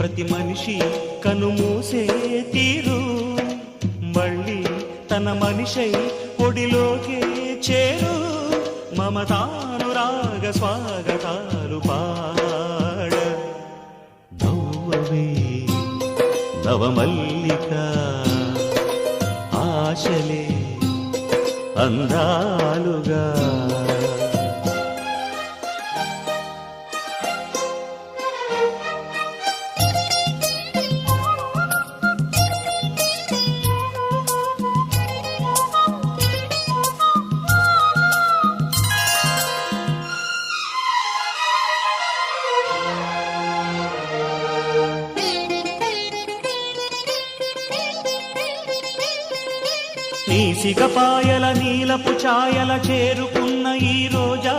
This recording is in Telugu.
ప్రతి మనిషి కనుమూసే తీరు. మళ్ళీ తన మనిషై ఒడిలోకే చేరు. మమతానురాగ స్వాగతాలు పాడ. నవ్వవే నవమల్లిక ఆశలే అందాలుగా. నీ సిగపాయల నీలపు ఛాయల చేరుకున్న ఈ రోజా